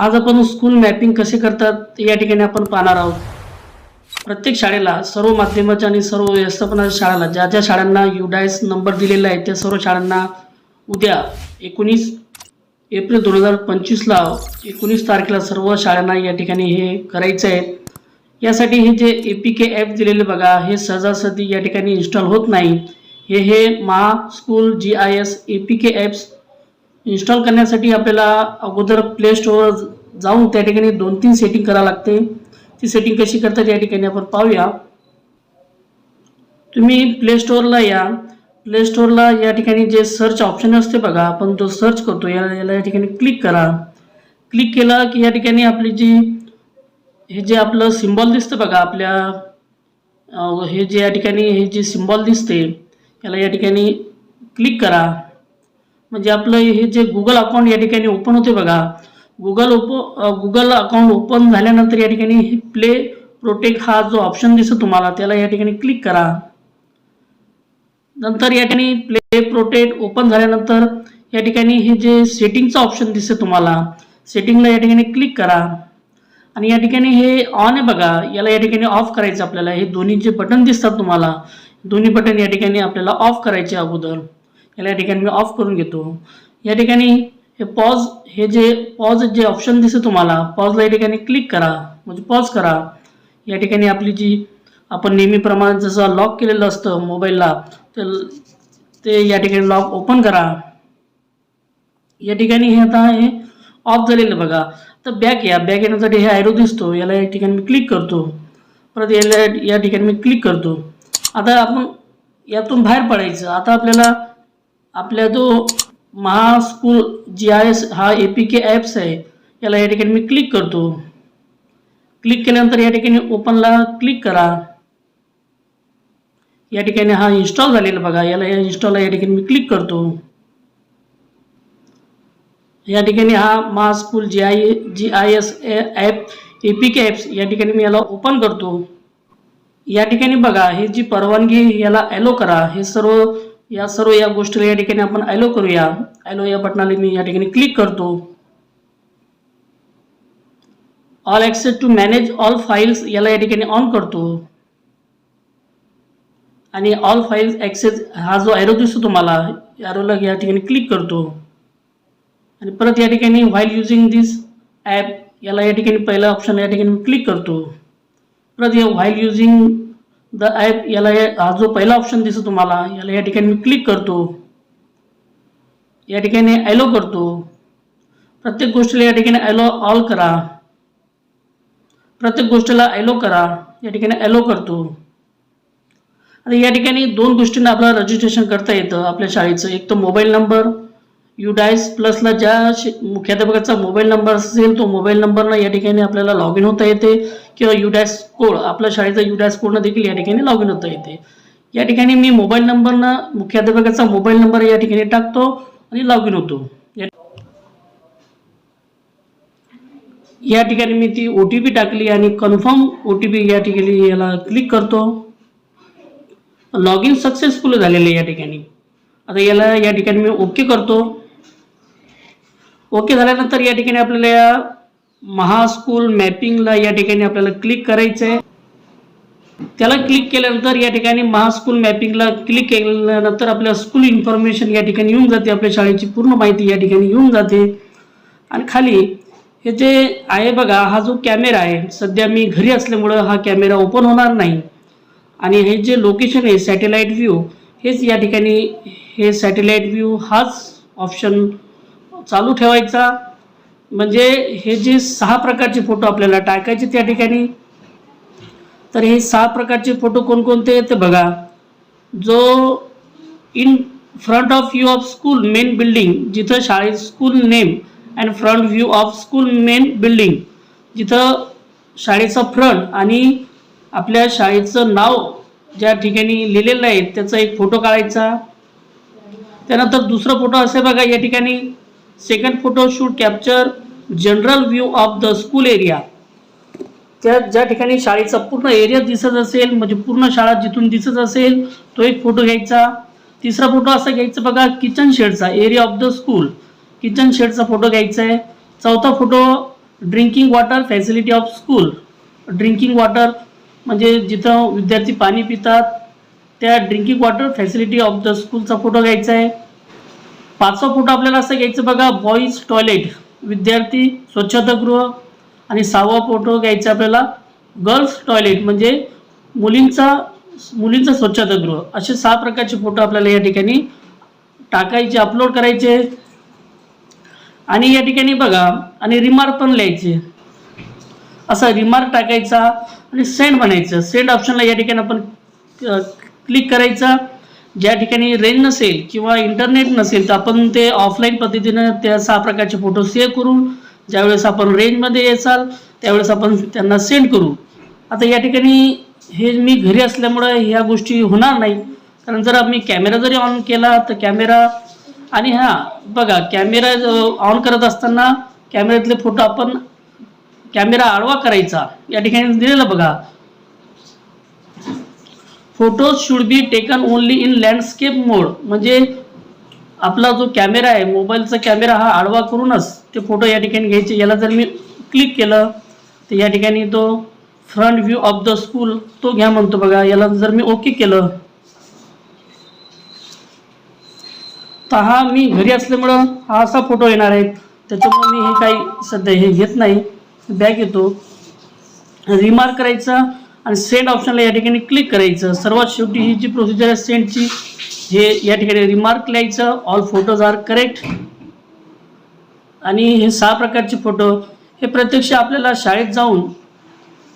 आज आपण school mapping कसे करतात या ठिकाणी आपण पाहणार आहोत. प्रत्येक शाळेला सर्व माध्यमाच्या आणि सर्व व्यवस्थापनाच्या शाळेला ज्या ज्या शाळांना युडायस नंबर दिलेला आहे त्या सर्व शाळांना उद्या एकोणीस एप्रिल दोन हजार पंचवीसला एकोणीस तारखेला सर्व शाळांना या ठिकाणी हे करायचं आहे. यासाठी हे जे ए पी के ॲप दिलेले बघा हे सहजासहजी या ठिकाणी इन्स्टॉल होत नाही. हे हे Maha school G I S A P K apps install करण्यासाठी आपल्याला अगोदर प्ले स्टोअर जाऊन त्या ठिकाणी दोन तीन सेटिंग करावं लागते. ती सेटिंग कशी करतात या ठिकाणी आपण पाहूया. तुम्ही प्ले स्टोअरला या. प्ले स्टोअरला या ठिकाणी जे सर्च ऑप्शन असते बघा आपण जो सर्च करतो या याला या ठिकाणी क्लिक करा. क्लिक केला की या ठिकाणी आपली जी हे जे आपलं सिम्बॉल दिसतं बघा आपल्या हे जे या ठिकाणी हे जे सिम्बॉल दिसते याला या ठिकाणी क्लिक करा. म्हणजे आपलं हे जे गुगल अकाउंट या ठिकाणी ओपन होते बघा गुगल ओप गुगल अकाउंट ओपन झाल्यानंतर या ठिकाणी हे प्ले प्रोटेक्ट हा जो ऑप्शन दिसतो तुम्हाला त्याला या ठिकाणी क्लिक करा नंतर या ठिकाणी प्ले प्रोटेक्ट ओपन झाल्यानंतर या ठिकाणी हे जे सेटिंगचं ऑप्शन दिसते तुम्हाला सेटिंगला या ठिकाणी क्लिक करा आणि या ठिकाणी हे ऑन आहे बघा याला या ठिकाणी ऑफ करायचं आपल्याला हे दोन्ही जे बटन दिसतात तुम्हाला दोन्ही बटन या ठिकाणी आपल्याला ऑफ करायचे अगोदर याला या ठिकाणी मी ऑफ करून घेतो या ठिकाणी हे पॉज हे जे पॉज जे ऑप्शन दिसतं तुम्हाला पॉजला या ठिकाणी क्लिक करा. म्हणजे पॉज करा. या ठिकाणी आपली जी आपण नेहमीप्रमाणे जसं लॉक केलेलं असतं मोबाईलला तर ते या ठिकाणी लॉक ओपन करा. या ठिकाणी हे आता हे ऑफ झालेलं बघा. तर बॅक या बॅक येण्यासाठी हे आयरो दिसतो. याला या ठिकाणी मी क्लिक करतो. परत याला या ठिकाणी मी क्लिक करतो. आता आपण यातून बाहेर पडायचं. आता आपल्याला आपल्या जो Maha school G I S, हा ए पी के ॲप्स आहे. याला या ठिकाणी मी क्लिक करतो. क्लिक केल्यानंतर या ठिकाणी ओपनला क्लिक करा. या ठिकाणी हा इन्स्टॉल झालेला बघा. याला या इन्स्टॉलला या क्लिक करतो. या ठिकाणी हा मा school G I G I S app A P K apps या ठिकाणी मी याला ओपन करतो. या ठिकाणी हे जी परवानगी याला ॲलो करा, हे सर्व या सर्व या गोष्टीला या ठिकाणी आपण ॲलो करूया. ॲलो या बटनाला मी या ठिकाणी क्लिक करतो. All access to manage all files याला या ठिकाणी ऑन करतो. आणि ऑल फाईल्स ॲक्सेस हा जो ॲरो दिसतो तुम्हाला ॲरोला या ठिकाणी क्लिक करतो. आणि परत या ठिकाणी व्हाईल युझिंग दिस ॲप याला या ठिकाणी पहिला ऑप्शन या ठिकाणी क्लिक करतो. परत या व्हाईल युझिंग द ॲप याला या हा जो पहिला ऑप्शन दिसतो तुम्हाला याला या ठिकाणी मी क्लिक करतो. या ठिकाणी ॲलो करतो. प्रत्येक गोष्टीला या ठिकाणी ॲलो ऑल करा. प्रत्येक गोष्टीला ॲलो करा. या ठिकाणी ॲलो करतो. आता या ठिकाणी दोन गोष्टींना आपल्याला रजिस्ट्रेशन करता येतं आपल्या शाळेचं. एक तर मोबाईल नंबर युडायस प्लसला ज्या मुख्याध्यापकाचा मोबाईल नंबर असेल तो मोबाईल नंबरनं या ठिकाणी आपल्याला लॉग इन होता येते. किंवा युडायस कोड आपल्या शाळेचा युडायस कोडनं देखील या ठिकाणी लॉग इन होता येते. या ठिकाणी मी मोबाईल नंबरनं मुख्याध्यापकाचा मोबाईल नंबर या ठिकाणी टाकतो आणि लॉग इन होतो. या- या ठिकाणी मी ती ओ टी पी टाकली आणि कन्फर्म ओ टी पी या ठिकाणी याला क्लिक करतो. लॉग इन सक्सेसफुल झालेलं आहे या ठिकाणी. आता याला या ठिकाणी मी ओके करतो. ओके झाल्यानंतर या ठिकाणी आपल्याला या मॅपिंगला या ठिकाणी आपल्याला क्लिक करायचं आहे त्याला क्लिक केल्यानंतर या ठिकाणी महास्कूल मॅपिंगला क्लिक केल्यानंतर आपल्या स्कूल इन्फॉर्मेशन या ठिकाणी येऊन जाते आपल्या शाळेची पूर्ण माहिती या ठिकाणी येऊन जाते. आणि खाली हे जे आहे बघा हा जो कॅमेरा आहे सध्या मी घरी असल्यामुळं हा कॅमेरा ओपन होणार नाही. आणि हे जे लोकेशन आहे सॅटेलाईट व्ह्यू हेच या ठिकाणी हे सॅटेलाईट व्ह्यू हाच ऑप्शन चालू ठेवायचा. म्हणजे हे जे सहा प्रकारचे फोटो आपल्याला टाकायचे त्या ठिकाणी. तर हे सहा प्रकारचे फोटो कोणकोणते आहेत ते बघा. जो in front of view of school main building जिथं शाळेत school name and front view of school main building जिथं शाळेचा फ्रंट आणि आपल्या शाळेचं नाव ज्या ठिकाणी लिहिलेलं आहे त्याचा एक फोटो काढायचा. त्यानंतर दुसरा फोटो असे बघा या ठिकाणी. Second photo shoot capture general view of the school area त्या ज्या ठिकाणी शाळेचा पूर्ण एरिया दिसत असेल म्हणजे पूर्ण शाळा जिथून दिसत असेल तो एक फोटो घ्यायचा. तिसरा फोटो असा घ्यायचा बघा kitchen शेडचा area of the school kitchen शेडचा photo घ्यायचा आहे चौथा photo drinking water facility of school drinking water म्हणजे जिथं विद्यार्थी पाणी पितात त्या drinking water facility of the स्कूलचा photo घ्यायचा आहे पाचवा फोटो आपल्याला असं घ्यायचं बघा बॉईज टॉयलेट विद्यार्थी स्वच्छतागृह. आणि सहावा फोटो घ्यायचा आपल्याला गर्ल्स टॉयलेट म्हणजे मुलींचा मुलींचं स्वच्छतागृह. असे सहा प्रकारचे फोटो आपल्याला या ठिकाणी टाकायचे अपलोड करायचे. आणि या ठिकाणी बघा आणि रिमार्क पण लिहायचे. असा रिमार्क टाकायचा आणि सेंड बनायचं सेंड ऑप्शनला या ठिकाणी आपण क्लिक करायचा. ज्या ठिकाणी रेंज नसेल किंवा इंटरनेट नसेल तर आपण ते ऑफलाईन पद्धतीनं त्या सहा प्रकारचे फोटो सेव्ह करू ज्यावेळेस आपण रेंजमध्ये येसाल त्यावेळेस आपण त्यांना सेंड करू. आता या ठिकाणी हे मी घरी असल्यामुळं ह्या गोष्टी होणार नाही. कारण जर आम्ही कॅमेरा जरी ऑन केला तर कॅमेरा आणि हां बघा कॅमेरा ऑन करत असताना कॅमेऱ्यातले फोटो आपण कॅमेरा आडवा करायचा. या ठिकाणी दिलेला बघा. Photos should be taken only in landscape mode म्हणजे आपला जो कॅमेरा आहे मोबाईलचा कॅमेरा हा आडवा करूनच ते फोटो या ठिकाणी घ्यायचे. याला जर मी क्लिक केलं तर या ठिकाणी तो front view of the school तो घ्या म्हणतो बघा. याला जर मी ओके केलं तर हा मी घरी असल्यामुळं हा असा फोटो येणार आहे. त्याच्यामुळे मी हे काही सध्या हे घेत नाही. बॅग येतो. रिमार्क करायचा आणि सेंड ऑप्शनला या ठिकाणी क्लिक करायचं. सर्वात शेवटी ही जी प्रोसिजर आहे सेंडची हे या ठिकाणी रिमार्क लिहायचं. ऑल फोटोज आर करेक्ट आणि हे सहा प्रकारचे फोटो हे प्रत्यक्ष आपल्याला शाळेत जाऊन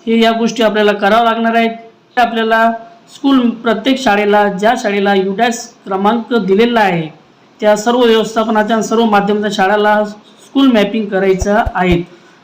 हे या गोष्टी आपल्याला करावं लागणार आहेत. आपल्याला स्कूल प्रत्येक शाळेला ज्या शाळेला युडॅस क्रमांक दिलेला आहे त्या सर्व व्यवस्थापनाच्या सर्व माध्यमाच्या शाळेला स्कूल मॅपिंग करायचं आहेत